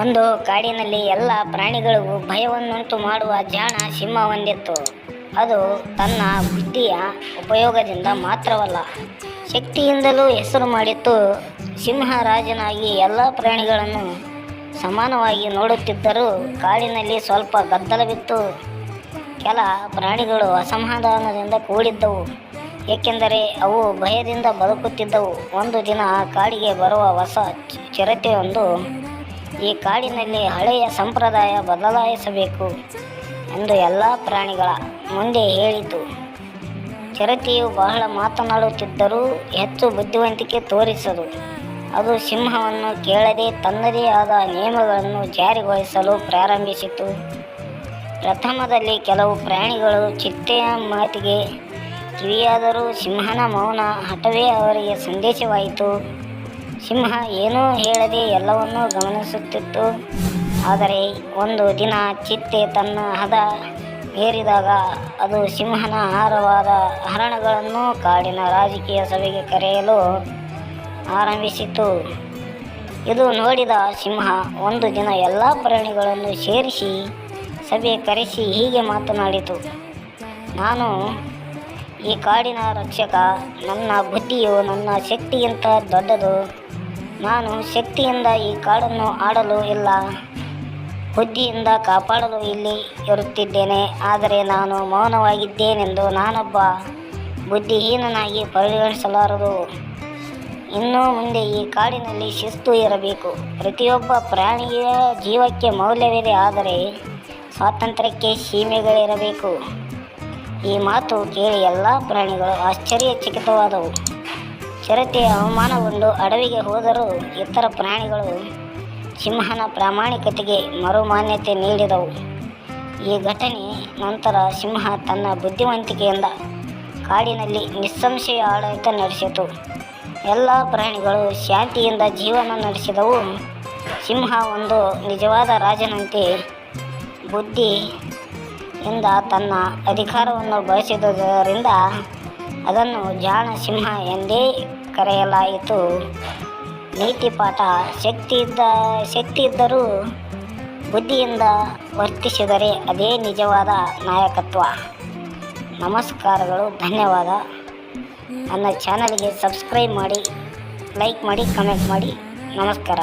ಒಂದು ಕಾಡಿನಲ್ಲಿ ಎಲ್ಲ ಪ್ರಾಣಿಗಳಿಗೂ ಭಯವನ್ನುಂಟು ಮಾಡುವ ಜಾಣ ಸಿಂಹ ಹೊಂದಿತ್ತು. ಅದು ತನ್ನ ಬುದ್ಧಿಯ ಉಪಯೋಗದಿಂದ ಮಾತ್ರವಲ್ಲ, ಶಕ್ತಿಯಿಂದಲೂ ಹೆಸರು ಮಾಡಿತ್ತು. ಸಿಂಹ ರಾಜನಾಗಿ ಎಲ್ಲ ಪ್ರಾಣಿಗಳನ್ನು ಸಮಾನವಾಗಿ ನೋಡುತ್ತಿದ್ದರೂ ಕಾಡಿನಲ್ಲಿ ಸ್ವಲ್ಪ ಗದ್ದಲವಿತ್ತು. ಕೆಲ ಪ್ರಾಣಿಗಳು ಅಸಮಾಧಾನದಿಂದ ಕೂಡಿದ್ದವು, ಏಕೆಂದರೆ ಅವು ಭಯದಿಂದ ಬದುಕುತ್ತಿದ್ದವು. ಒಂದು ದಿನ ಕಾಡಿಗೆ ಬರುವ ಹೊಸ ಚಿರತೆಯೊಂದು ಈ ಕಾಡಿನಲ್ಲಿ ಹಳೆಯ ಸಂಪ್ರದಾಯ ಬದಲಾಯಿಸಬೇಕು ಎಂದು ಎಲ್ಲ ಪ್ರಾಣಿಗಳ ಮುಂದೆ ಹೇಳಿತು. ಚಿರತೆಯು ಬಹಳ ಮಾತನಾಡುತ್ತಿದ್ದರೂ ಹೆಚ್ಚು ಬುದ್ಧಿವಂತಿಕೆ ತೋರಿಸದು. ಅದು ಸಿಂಹವನ್ನು ಕೇಳದೆ ತನ್ನದೇ ಆದ ನಿಯಮಗಳನ್ನು ಜಾರಿಗೊಳಿಸಲು ಪ್ರಾರಂಭಿಸಿತು. ಪ್ರಥಮದಲ್ಲಿ ಕೆಲವು ಪ್ರಾಣಿಗಳು ಚಿತ್ತೆಯ ಮಾತಿಗೆ ಕಿವಿಯಾದರೂ ಸಿಂಹನ ಮೌನ ಹಠವೇ ಅವರಿಗೆ ಸಂದೇಶವಾಯಿತು. ಸಿಂಹ ಏನೂ ಹೇಳದೆ ಎಲ್ಲವನ್ನೂ ಗಮನಿಸುತ್ತಿತ್ತು. ಆದರೆ ಒಂದು ದಿನ ಚಿತ್ತೆ ತನ್ನ ಹದ ಏರಿದಾಗ ಅದು ಸಿಂಹನ ಆಹಾರವಾದ ಹರಣಗಳನ್ನು ಕಾಡಿನ ರಾಜಕೀಯ ಸಭೆಗೆ ಕರೆಯಲು ಆರಂಭಿಸಿತು. ಇದು ನೋಡಿದ ಸಿಂಹ ಒಂದು ದಿನ ಎಲ್ಲ ಪ್ರಾಣಿಗಳನ್ನು ಸೇರಿಸಿ ಸಭೆ ಕರೆಸಿ ಹೀಗೆ ಮಾತನಾಡಿತು. ನಾನು ಈ ಕಾಡಿನ ರಕ್ಷಕ, ನನ್ನ ಬುದ್ಧಿಯು ನನ್ನ ಶಕ್ತಿಗಿಂತ ದೊಡ್ಡದು. ನಾನು ಶಕ್ತಿಯಿಂದ ಈ ಕಾಡನ್ನು ಆಡಲು ಇಲ್ಲ, ಬುದ್ಧಿಯಿಂದ ಕಾಪಾಡಲು ಇಲ್ಲಿ ಇರುತ್ತಿದ್ದೇನೆ. ಆದರೆ ನಾನು ಮೌನವಾಗಿದ್ದೇನೆಂದು ನಾನೊಬ್ಬ ಬುದ್ಧಿಹೀನನಾಗಿ ಪರಿಗಣಿಸಲಾರದು. ಇನ್ನು ಮುಂದೆ ಈ ಕಾಡಿನಲ್ಲಿ ಶಿಸ್ತು ಇರಬೇಕು. ಪ್ರತಿಯೊಬ್ಬ ಪ್ರಾಣಿಯ ಜೀವಕ್ಕೆ ಮೌಲ್ಯವಿದೆ, ಆದರೆ ಸ್ವಾತಂತ್ರ್ಯಕ್ಕೆ ಸೀಮೆಗಳಿರಬೇಕು. ಈ ಮಾತು ಕೇಳಿ ಎಲ್ಲ ಪ್ರಾಣಿಗಳು ಆಶ್ಚರ್ಯಚಕಿತವಾದವು. ಚಿರತೆಯ ಅವಮಾನಗೊಂಡು ಅಡವಿಗೆ ಹೋದರೂ ಇತರ ಪ್ರಾಣಿಗಳು ಸಿಂಹನ ಪ್ರಾಮಾಣಿಕತೆಗೆ ಮರುಮಾನ್ಯತೆ ನೀಡಿದವು. ಈ ಘಟನೆ ನಂತರ ಸಿಂಹ ತನ್ನ ಬುದ್ಧಿವಂತಿಕೆಯಿಂದ ಕಾಡಿನಲ್ಲಿ ನಿಸ್ಸಂಶಯ ಆಡಳಿತ ನಡೆಸಿತು. ಎಲ್ಲ ಪ್ರಾಣಿಗಳು ಶಾಂತಿಯಿಂದ ಜೀವನ ನಡೆಸಿದವು. ಸಿಂಹ ಒಂದು ನಿಜವಾದ ರಾಜನಂತೆ ಬುದ್ಧಿಯಿಂದ ತನ್ನ ಅಧಿಕಾರವನ್ನು ಬಳಸಿದುದರಿಂದ ಅದನ್ನು ಜಾಣ ಸಿಂಹ ಎಂದೇ ಕರೆಯಲಾಯಿತು. ನೀತಿ ಪಾಠ ಶಕ್ತಿ ಇದ್ದ, ಶಕ್ತಿ ಇದ್ದರೂ ಬುದ್ಧಿಯಿಂದ ವರ್ತಿಸಿದರೆ ಅದೇ ನಿಜವಾದ ನಾಯಕತ್ವ. ನಮಸ್ಕಾರಗಳು, ಧನ್ಯವಾದ. ನನ್ನ ಚಾನಲ್ಗೆ ಸಬ್ಸ್ಕ್ರೈಬ್ ಮಾಡಿ, ಲೈಕ್ ಮಾಡಿ, ಕಮೆಂಟ್ ಮಾಡಿ. ನಮಸ್ಕಾರ.